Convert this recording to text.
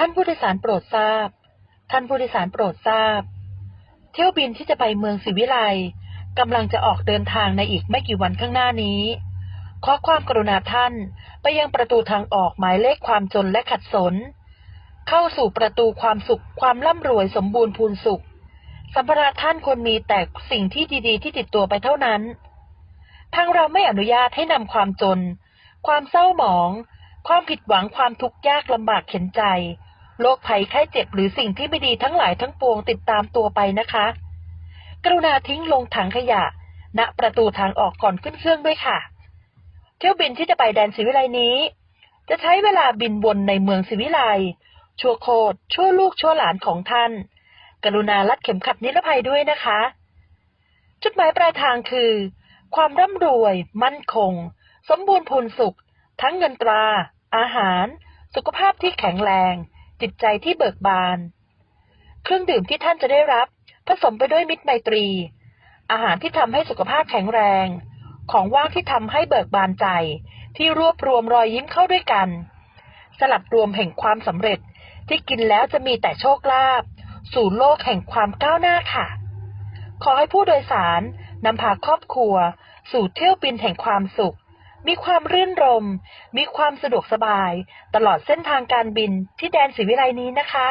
ท่านผู้โดยสารโปรดทราบ ท่านผู้โดยสารโปรดทราบ เที่ยวบินที่จะไปเมืองศรีวิไลกำลังจะออกเดินทางในอีกไม่กี่วันข้างหน้านี้ ขอความกรุณาท่านไปยังประตูทางออกหมายเลขความจนและขัดสน เข้าสู่ประตูความสุขความร่ำรวยสมบูรณ์พูนสุข สัมภาระท่านควรมีแต่สิ่งที่ดีๆ ที่ติดตัวไปเท่านั้น ทางเราไม่อนุญาตให้นำความจน ความเศร้าหมอง ความผิดหวังความทุกข์ยากลำบากเข็นใจ โรคภัยไข้เจ็บหรือสิ่งที่ไม่ดีทั้งหลายทั้งปวงติดตามตัวไปนะคะ กรุณาทิ้งลงถังขยะ ณประตูทางออกก่อนขึ้นเครื่องด้วยค่ะ เที่ยวบินที่จะไปแดนศรีวิไลนี้ จะใช้เวลาบินวนในเมืองศรีวิไลชั่วโคตรชั่วลูกชั่วหลานของท่าน กรุณารัดเข็มขัดนิรภัยด้วยนะคะ จุดหมายปลายทางคือ ความร่ำรวย มั่นคง สมบูรณ์พูนสุข ทั้งเงินตรา อาหาร สุขภาพที่แข็งแรง จิตใจที่เบิกบาน เครื่องดื่มที่ท่านจะได้รับ ผสมไปด้วยมิตรไมตรี อาหารที่ทำให้สุขภาพแข็งแรง ของว่างที่ทำให้เบิกบานใจ ที่รวบรวมรอยยิ้มเข้าด้วยกัน สลับรวมแห่งความสำเร็จที่กินแล้วจะมีแต่โชคลาภสู่โลกแห่งความก้าวหน้าค่ะ ขอให้ผู้โดยสารนำพาครอบครัว สู่เที่ยวบินแห่งความสุข มีความรื่นรม มีความสะดวกสบาย ตลอดเส้นทางการบินที่แดนศรีวิไลนี้นะคะ